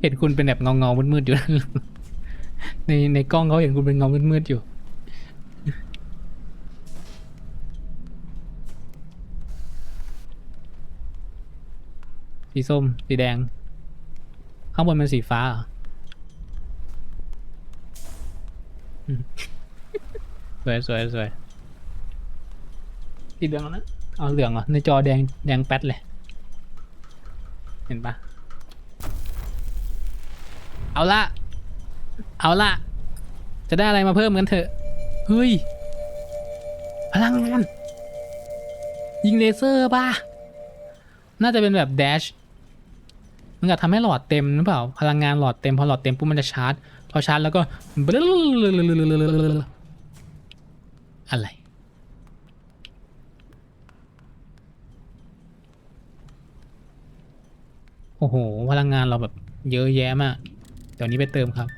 เห็นคุณเป็นแบบเงาเงาๆมืดๆอยู่ในในกล้องเขาเห็นคุณเป็นเงามืดๆอยู่สีส้ม สีแดง ข้างบนเป็นสีฟ้าเหรอสวยสวยสวยสีเหลืองนะเอาเหลืองเหรอในจอแดงแดงแป๊ดเลย เห็นปะ เอาละ เอาละ จะได้อะไรมาเพิ่มกันเถอะ เฮ้ย พลังงาน ยิงเลเซอร์ป่ะ น่าจะเป็นแบบแดช มันจะทำให้หลอดเต็มหรือเปล่า พลังงานหลอดเต็ม พอหลอดเต็มปุ๊บมันจะชาร์จ พอชาร์จแล้วก็ อะไรโอ้โห พลังงานเราแบบเยอะแยะมาก เดี๋ยวนี้ไปเติมครับ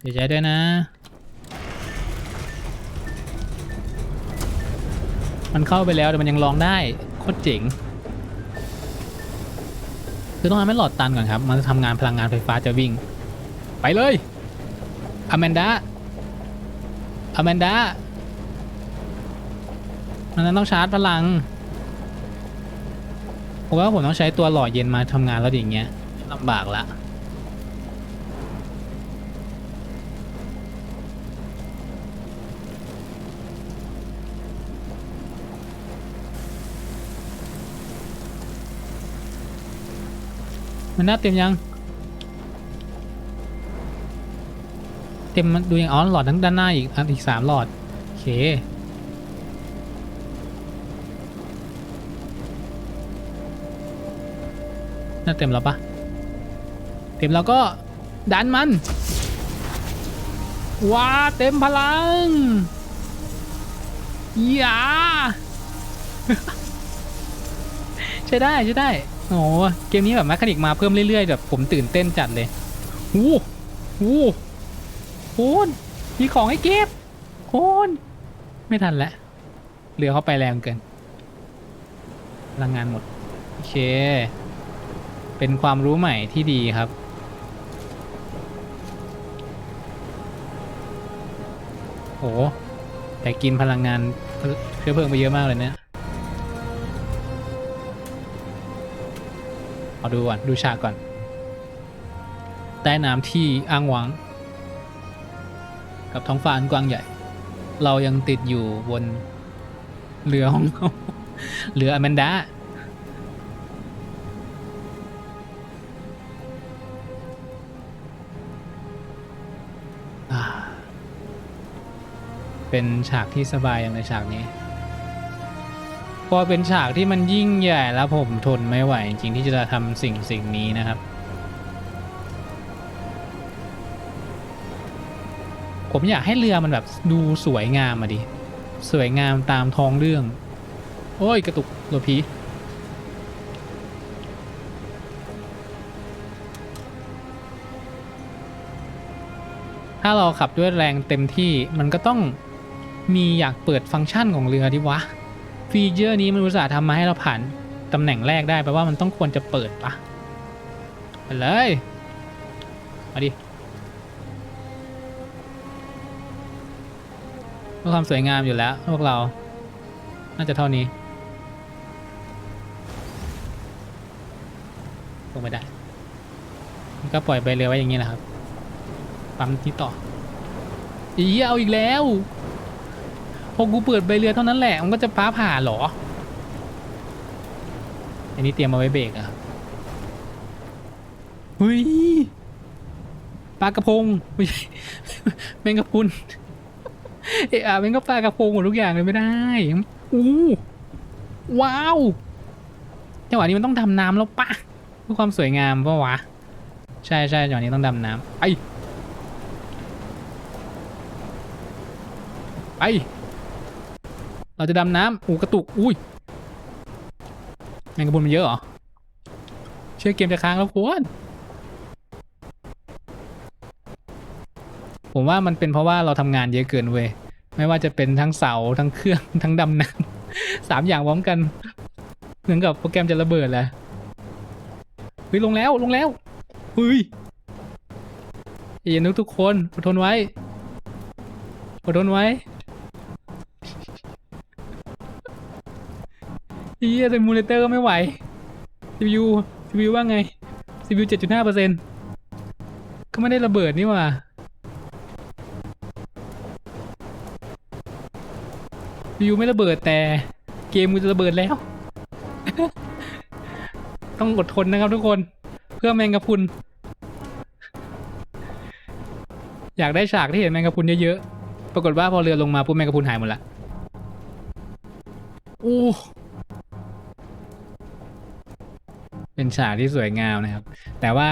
เดี๋ยวใจด้วยนะ มันเข้าไปแล้วแต่มันยังร้องได้โคตรเจ๋ง คือต้องทำให้หลอดตันก่อนครับ มันจะทำงานพลังงานไฟฟ้าจะวิ่ง ไปเลยอแมนดาอแมนดา มันนั้นต้องชาร์จพลัง ผมว่าผมต้องใช้ตัวหล่อเย็นมาทำงานแล้วอย่างเงี้ยลำบากละมันน่าเต็มยัง เต็มมันดูยังอ๋อหลอดทั้งด้านหน้าอีกอีกสามหลอด โอเค น่าเต็มแล้วปะเต็มแล้วก็ดันมันว้าเต็มพลังอย่าใช่ได้ใช่ได้ โอ้เกมนี้แบบแมคคานิกมาเพิ่มเรื่อยๆแบบผมตื่นเต้นจัดเลยวู้วู้โคนมีของให้เก็บโคนไม่ทันแล้วเรือเข้าไปแรงเกินพลังงานหมด โอเค เป็นความรู้ใหม่ที่ดีครับ โห แต่กินพลังงานเชื้อเพลิงไปเยอะมากเลยเนี่ยเอาดูก่อน ดูฉากก่อน ใต้น้ำที่อ้างว้าง กับท้องฟ้าอันกว้างใหญ่ เรายังติดอยู่บนเรือของเขาเรืออแมนดา เป็นฉากที่สบายอย่างในฉากนี้ พอเป็นฉากที่มันยิ่งใหญ่แล้วผมทนไม่ไหว จริงๆที่จะทำสิ่งสิ่งนี้นะครับ ผมอยากให้เรือมันแบบดูสวยงามมาดิ สวยงามตามท้องเรื่อง โอ้ย กระตุกโลพีถ้าเราขับด้วยแรงเต็มที่มันก็ต้อง มีอยากเปิดฟังก์ชันของเรือดิวะ ฟีเจอร์นี้มันอุตส่าห์ทำมาให้เราผ่านตำแหน่งแรกได้แปลว่ามันต้องควรจะเปิดปะไปเลย มาดิเพื่อความสวยงามอยู่แล้วพวกเรา น่าจะเท่านี้ลงไม่ได้ก็ปล่อยไปเรือไว้อย่างนี้แหละครับ ปั๊มที่ต่ออีเอาอีกแล้ว พอกูเปิดใบเรือเท่านั้นแหละ มันก็จะฟ้าผ่าหรอ อันนี้เตรียมมาไว้เบรกอะเฮ้ยปลากระพงไม่ใช่แมงกะพุนเอะอะแมงก็ปลากระพงหมดทุกอย่างเลยไม่ได้อู้ว้าวจังหวะนี้มันต้องดำน้ำแล้วปะเพื่อความสวยงามปะวะ ใช่ใช่จังหวะนี้ต้องดำน้ำไปไป เราจะดำน้ำอูกระตุก อุ้ยแมงกะพรุนมันเยอะเหรอ เชื่อเกมจะค้างแล้วควรผมว่ามันเป็นเพราะว่าเราทำงานเยอะเกินเว้ยไม่ว่าจะเป็นทั้งเสาทั้งเครื่องทั้งดำน้ำสามอย่างพร้อมกันเหมือนกับโปรแกรมจะระเบิดแหละเฮ้ยลงแล้วลงแล้วเฮ้ยใจเย็นทุกทุกคนอดทนไว้อดทนไว้ ยแต่มูเลเตอร์ก็ไม่ไหว CPU CPU ว่าไง CPU 7.5เปอร์เซ็นต์ก็ไม่ได้ระเบิดนี่หว่า CPU ไม่ระเบิดแต่เกมมันจะระเบิดแล้ว ต้องอดทนนะครับทุกคน เพื่อแมงกะพุน อยากได้ฉากที่เห็นแมงกะพุนเยอะๆ ปรากฏว่าพอเรือลงมาปุ๊บแมงกะพุนหายหมดละโอ้ เป็นฉากที่สวยงามนะครับ แต่ว่า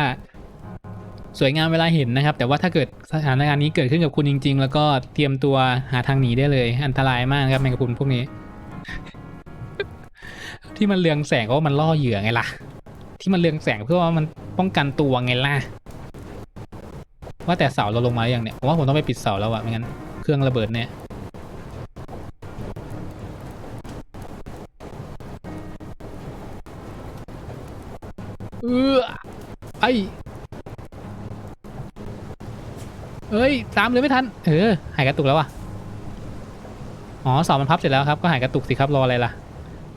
สวยงามเวลาเห็นนะครับ แต่ว่าถ้าเกิดสถานการณ์นี้เกิดขึ้นกับคุณจริง ๆ แล้วก็เตรียมตัวหาทางหนีได้เลย อันตรายมากครับแมงกะพรุนพวกนี้ ที่มันเรืองแสงเพราะว่ามันล่อเหยื่อไงล่ะ ที่มันเรืองแสงเพื่อว่ามันป้องกันตัวไงล่ะ ว่าแต่เสาเราลงมาอยังเนี่ยผมว่าผมต้องไปปิดเสาแล้วอะไม่งั้นเครื่องระเบิดเนี่ย อเอ้ยตามเลยไม่ทัน เออ หายกระตุกแล้วอะ อ๋อเสามันพับเสร็จแล้วครับ ก็หายกระตุกสิครับ รออะไรล่ะ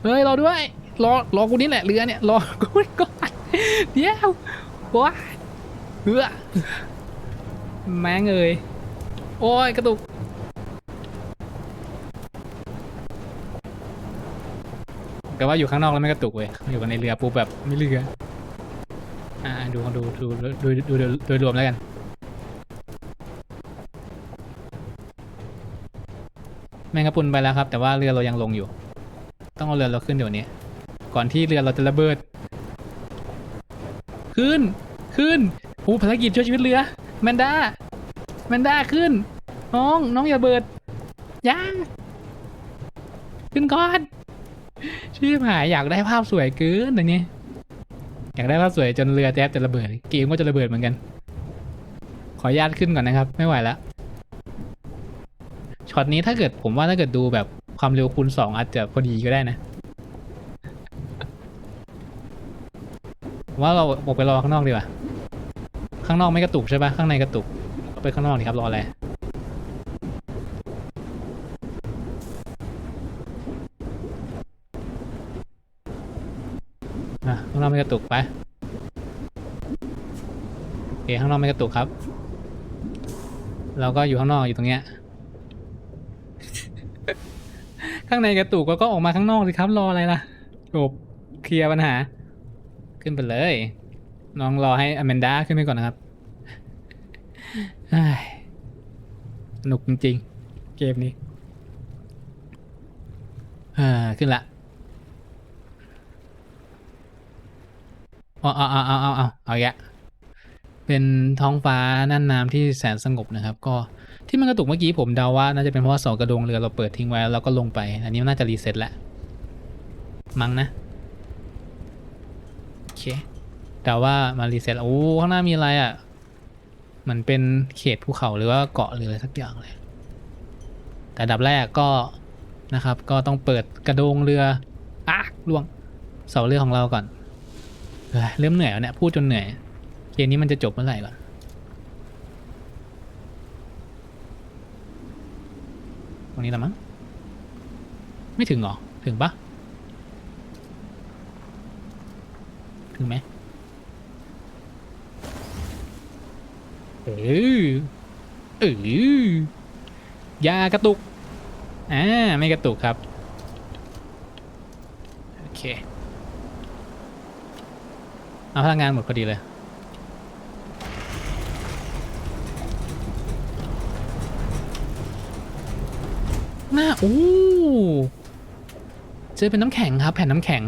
เฮ้ย รอด้วย รอ รอกูนี่แหละ เรือเนี่ย รอกูก่อนเดี๋ยวว้าเฮือแม่งเอ้ยโอ้ย กระตุก แต่ว่าอยู่ข้างนอกแล้วไม่กระตุกเว้ยอยู่กันในเรือปุ๊บแบบไม่เรือ อ่าดูดูดูดูดูโดยรวมแล้วกันแมงกะพุนไปแล้วครับ แต่ว่าเรือเรายังลงอยู่ ต้องเอาเรือเราขึ้นเดี๋ยวนี้ ก่อนที่เรือเราจะระเบิด ขึ้นขึ้นโอ้ภารกิจช่วยชีวิตเรือแมนด้าแมนด้าขึ้น น้องน้องอย่าเบิดยังขึ้นก่อนชีพหายอยากได้ภาพสวยเกินตรงนี้ อยากได้ภาพสวยจนเรือแทบจะระเบิดเกมก็จะระเบิดเหมือนกัน ขออนุญาตขึ้นก่อนนะครับ ไม่ไหวแล้วช็อตนี้ถ้าเกิดผมว่าถ้าเกิดดูแบบความเร็วคูณสองอาจจะพอดีก็ได้นะว่าเราออกไปรอข้างนอกดีกว่า ข้างนอกไม่กระตุกใช่ปะข้างในกระตุกไปข้างนอกดีครับรออะไร อะข้างนอก ไม่กระตุกไปโอเคข้างนอกไม่กระตุกครับ เราก็อยู่ข้างนอกอยู่ตรงเนี้ย ข้างในกระตุกก็ก็ออกมาข้างนอกสิครับรออะไรล่ะจบเคลียร์ปัญหา ขึ้นไปเลยน้องรอให้อแมนดาขึ้นไปก่อนนะครับสนุกจริงๆ เกมนี้ อ่า ขึ้นละ เอาเอาเอาเอาเอาเอาเอาแยะเป็นท้องฟ้าน่านน้ำที่แสนสงบนะครับ ก็ที่มันกระตุกเมื่อกี้ผมเดาว่าน่าจะเป็นเพราะว่าเสากระโดงเรือเราเปิดทิ้งไว้แล้วก็ลงไป อันนี้น่าจะรีเซ็ตแล้วมั้งนะโอเคแต่ว่ามารีเซ็ตโอ้ข้างหน้ามีอะไรอะมือนเป็นเขตภูเขาหรือว่าเกาะหรืออะไรสักอย่างเลย แต่ดับแรกก็นะครับ ก็ต้องเปิดกระโดงเรืออะล่วงเสาเรือของเราก่อน เริ่มเหนื่อยแล้วเนี่ยพูดจนเหนื่อยเกมนี้มันจะจบเมื่อไหร่ก่อนตรงนี้ละมั้งไม่ถึงหรอ ถึงปะถึงไหมเออเออยากระตุกอ่าไม่กระตุกครับ โอเค เอาพลังงานหมดพอดีเลย หน้าโอ้เจอเป็นน้ำแข็งครับ แผ่นน้ำแข็ง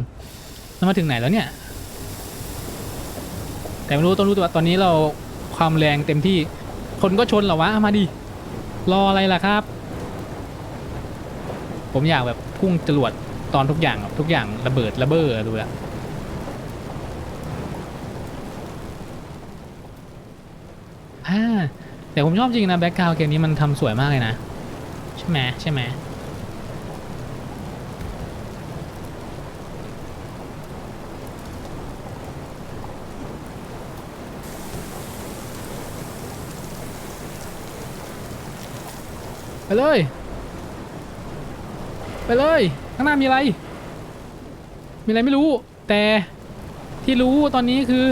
เรามาถึงไหนแล้วเนี่ย แต่ไม่รู้ต้องรู้ตัวตอนนี้เราความแรงเต็มที่ คนก็ชนเหรอวะ มาดิ รออะไรล่ะครับ ผมอยากแบบพุ่งจรวดตอนทุกอย่างทุกอย่างระเบิดระเบ้อดูละอ่า แต่ผมชอบจริงนะแบ็กกราวเกมนี้มันทำสวยมากเลยนะ ใช่ไหมใช่ไหมไปเลย ไปเลย ข้างหน้ามีอะไร มีอะไรไม่รู้ แต่ที่รู้ตอนนี้คือ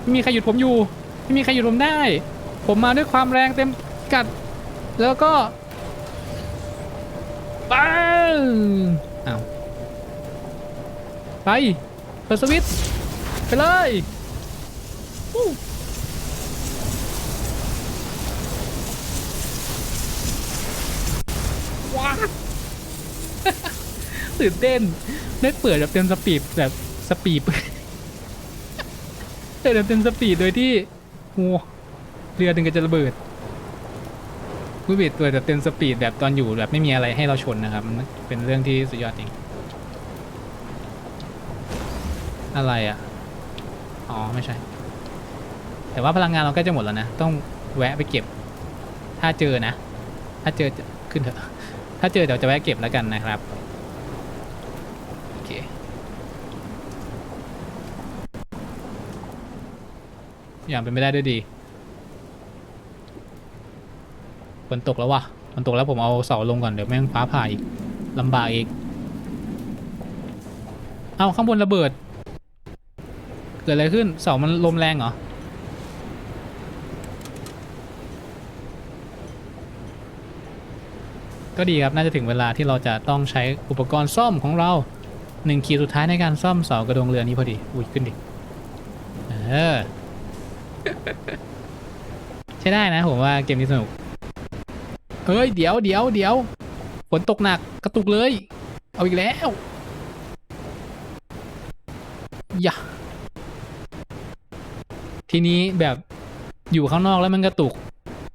ไม่มีใครหยุดผมอยู่ ไม่มีใครหยุดผมได้ ผมมาด้วยความแรงเต็มกัด แล้วก็ปังอ้าวไปเปิดสวิตช์ไปเลยวู้ว้าตื่นเต้นได้เปิดแบบเต็มสปีดแบบสปีดเปิดแบบเต็มสปีดโดยที่ โอ้เรือถึงกับจะระเบิดผู้บิดตัวแบบเต็มสปีดแบบตอนอยู่แบบไม่มีอะไรให้เราชนนะครับมันเป็นเรื่องที่สุดยอดจริง อะไรอะ อ๋อ ไม่ใช่ แต่ว่าพลังงานเราใกล้จะหมดแล้วนะ ต้องแวะไปเก็บ ถ้าเจอนะ ถ้าเจอขึ้นเถอะ ถ้าเจอเดี๋ยวจะแวะเก็บแล้วกันนะครับ โอเค อย่างเป็นไม่ได้ด้วยดีฝนตกแล้ววะฝนตกแล้วผมเอาเสาลงก่อนเดี๋ยวแม่งฟ้าผ่าอีกลำบากอีก เอาข้างบนระเบิด เกิดอะไรขึ้นเสามันลมแรงเหรอก็ดีครับน่าจะถึงเวลาที่เราจะต้องใช้อุปกรณ์ซ่อมของเราหนึ่งขีดสุดท้ายในการซ่อมเสากระดงเรือนี้พอดี อุ้ยขึ้นดิ เออ ใช้ได้นะผมว่าเกมนี้สนุกเฮ้ยเดี๋ยวเดี๋ยวเดี๋ยวฝนตกหนักกระตุกเลย เอาอีกแล้วอย่าทีนี้แบบอยู่ข้างนอกแล้วมันกระตุก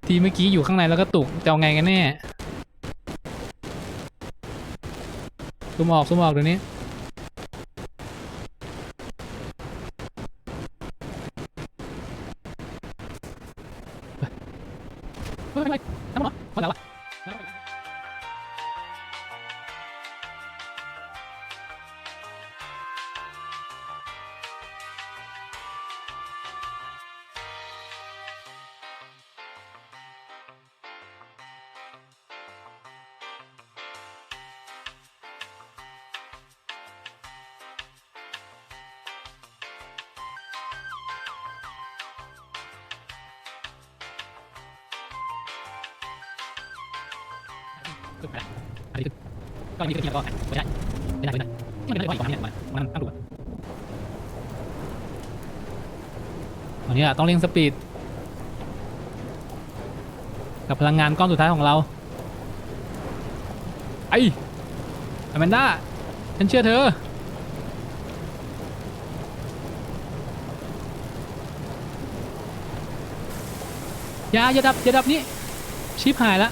ทีเมื่อกี้อยู่ข้างในแล้วกระตุกจะเอาไงกันแน่ซูมออกซูมออกเดี๋ยวนี้ ขึ้นไปละอันนี้ขึ้นก็อันนี้ขึ้นเนี่ยก็ไม่ได้ไม่ได้ไม่ได้ที่มันไม่ได้ว่าอีกวันเนี่ยมันมันตั้งดูอันนี้อะต้องเร่งสปีดกับพลังงานก้อนสุดท้ายของเราไอ้อแมนด้าฉันเชื่อเธออย่าอย่าดับอย่าดับนี่ชิปหายและ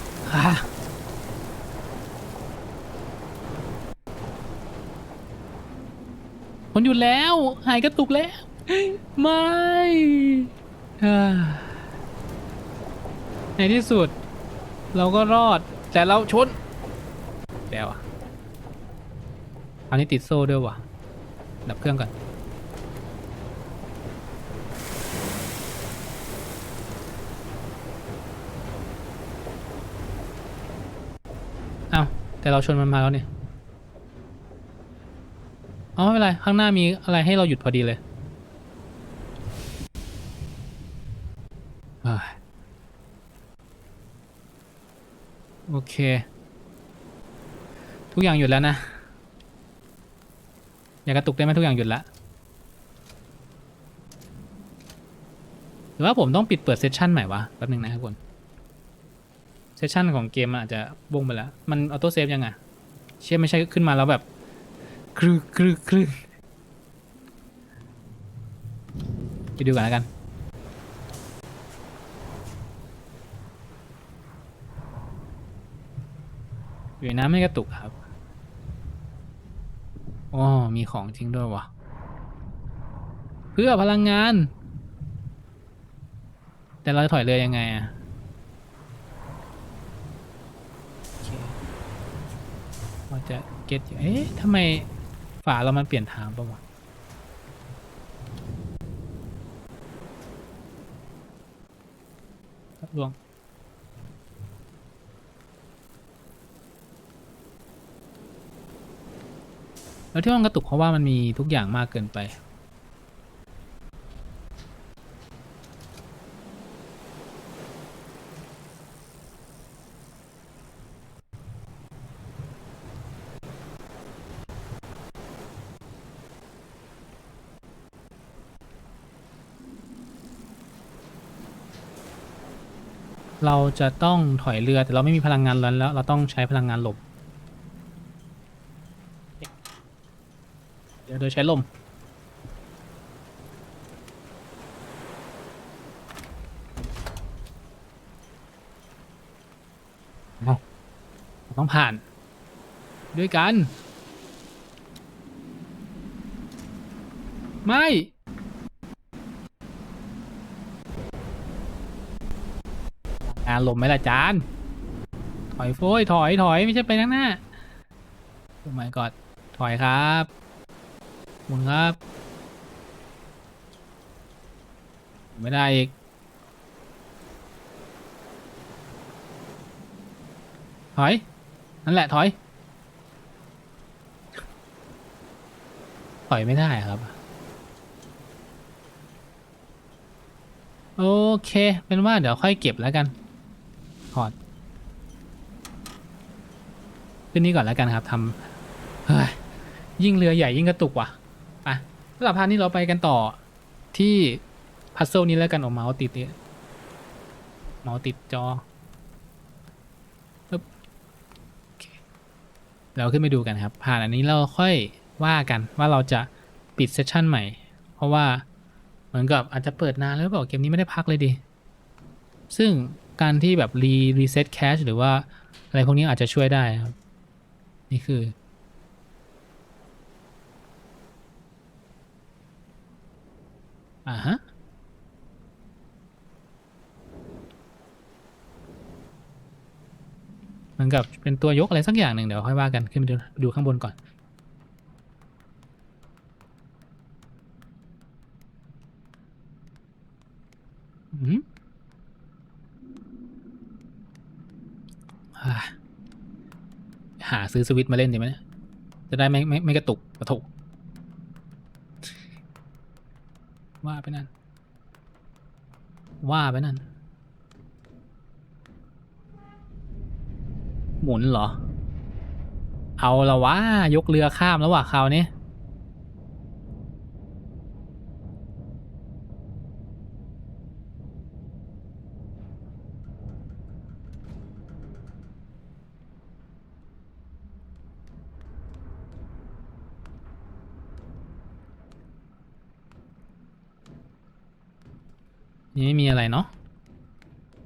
อ่าผลหยุดแล้ว หายกระตุกแล้ว ไม่อ่าในที่สุด เราก็รอด แต่เราชนแล้วอะอันนี้ติดโซ่ด้วยว่ะ ดับเครื่องก่อน เอ้าแต่เราชนมันมาแล้วเนี่ย อ๋อไม่เป็นไร ข้างหน้ามีอะไรให้เราหยุดพอดีเลยโอเค ทุกอย่างหยุดแล้วนะ อย่ากระตุกได้ไหมทุกอย่างหยุดละหรือว่าผมต้องปิดเปิดเซสชันใหม่วะแป๊บนึงนะครับคุณเซสชันของเกมมันอาจจะบงไปแล้ว มันออโต้เซฟยังไงเชื่อไม่ใช่ขึ้นมาแล้วแบบ ครึครึครึไปดูกันแล้วกัน อยู่น้ำไม่กระตุกครับอ๋อมีของทิ้งด้วยวะเพื่อพลังงาน แต่เราจะถอยเรือยังไงอะเราจะเก็ตเอ๊ะทำไม ฝาเรามันเปลี่ยนทางปะวะลวงแล้วที่มันกระตุกเพราะว่ามันมีทุกอย่างมากเกินไป เราจะต้องถอยเรือแต่เราไม่มีพลังงานแล้ว เราต้องใช้พลังงานหลบ เดี๋ยวโดยใช้ลม ต้องผ่าน ด้วยกัน ไม่ งานลมไหมล่ะจาน ถอยโฟยถอยถอยไม่ใช่ไปข้างหน้าโอ้ my god ถอยครับหมุนครับ ไม่ได้อีกถอย นั่นแหละถอย ถอยไม่ได้ครับ โอเค เป็นว่าเดี๋ยวค่อยเก็บแล้วกัน ถอดขึ้นนี้ก่อนแล้วกันครับทำเฮ้ยยิ่งเรือใหญ่ยิ่งกระตุกว่ะไปสำหรับพาร์ทนี้เราไปกันต่อที่พัซเซิลนี้แล้วกันออกมาส์ติดเนี่ยมาส์ติดจอเราขึ้นไปดูกันครับ ผ่านอันนี้เราค่อยว่ากันว่าเราจะปิดเซสชันใหม่ เพราะว่าเหมือนกับอาจจะเปิดนานแล้วเปล่าเกมนี้ไม่ได้พักเลยดิ ซึ่ง การที่แบบรีรีเซ็ตแคชหรือว่าอะไรพวกนี้อาจจะช่วยได้ครับ นี่คือ อ่าฮะเหมือนกับเป็นตัวยกอะไรสักอย่างหนึ่งเดี๋ยวค่อยว่ากันขึ้นไปดูดูข้างบนก่อน อืมอ่า หาซื้อสวิตช์มาเล่นดีไหมจะได้ไม่ไม่ไม่กระตุกกระตุกว่าไปนั่น ว่าไปนั่น หมุนเหรอ เอาละวะยกเรือข้ามแล้วว่ะคราวนี้ อะไรเนาะ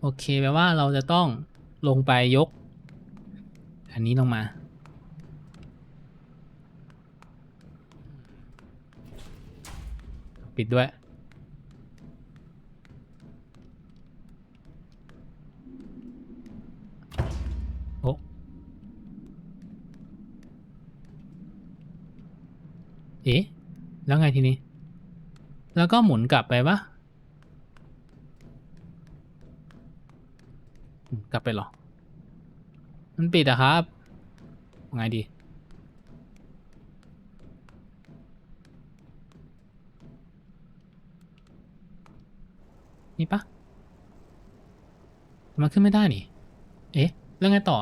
โอเคแปลว่าเราจะต้องลงไปยก อันนี้ลงมาปิดด้วย โอ้เอ๊ะ แล้วไงทีนี้ แล้วก็หมุนกลับไปปะ กลับไปหรอ มันปิดอะครับ ไงดี นี่ปะมันขึ้นไม่ได้นี่ เอ๊ะ แล้วไงต่อ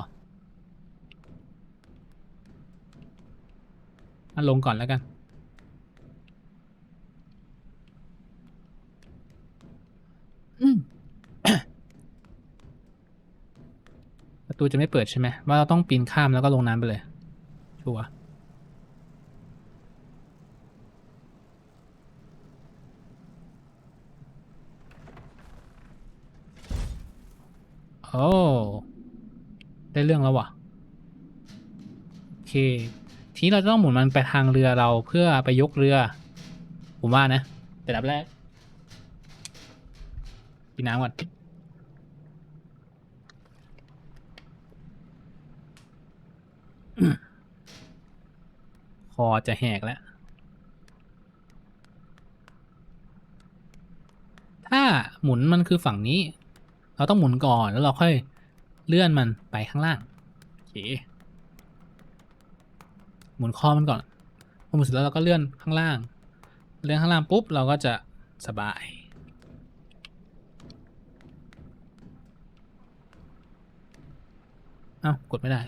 อะลงก่อนแล้วกัน อืม ประตูจะไม่เปิดใช่ไหมว่าเราต้องปีนข้ามแล้วก็ลงน้ำไปเลย ชัวร์โอ้ได้เรื่องแล้ววะโอเค ทีนี้เราต้องหมุนมันไปทางเรือเราเพื่อไปยกเรือ ผมว่านะแต่ดับแรกกินน้ำก่อน คอจะแหกแล้ว ถ้าหมุนมันคือฝั่งนี้ เราต้องหมุนก่อนแล้วเราค่อยเลื่อนมันไปข้างล่างโอเคหมุนคอมันก่อนพอหมุนเสร็จแล้วเราก็เลื่อนข้างล่าง เลื่อนข้างล่างปุ๊บเราก็จะสบายเอ้ากดไม่ได้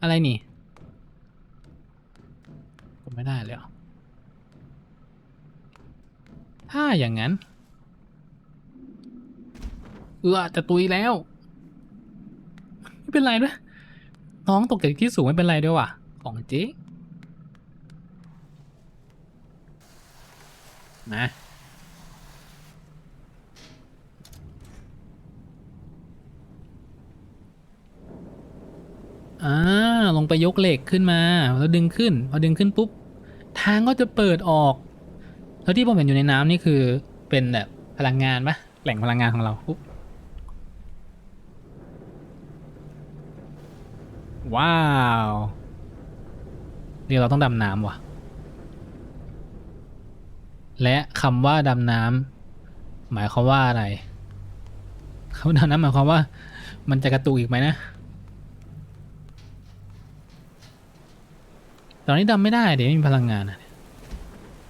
อะไรนี่กดไม่ได้เลยเหรอถ้าอย่างนั้น เออจะตุยแล้ว ไม่เป็นไรด้วย น้องตกจากที่สูงไม่เป็นไรด้วยว่ะ ของจริงนะ อ่าลงไปยกเหล็กขึ้นมา แล้วดึงขึ้น พอดึงขึ้นปุ๊บ ทางก็จะเปิดออก แล้วที่ผมเห็นอยู่ในน้ำนี่คือเป็นแบบพลังงานปะแหล่งพลังงานของเราปุ๊บว้าวเดี๋ยวเราต้องดำน้ำว่ะ และคำว่าดำน้ำหมายความว่าอะไรคำว่าดำน้ำหมายความว่า มันจะกระตุกอีกไหมนะ ตอนนี้ดำไม่ได้เดี๋ยวไม่มีพลังงานอะ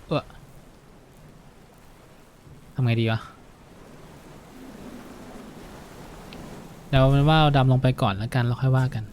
เออทำไงดีวะเดี๋ยวเอาเป็นว่าเราดำลงไปก่อนแล้วกันแล้วค่อยว่ากัน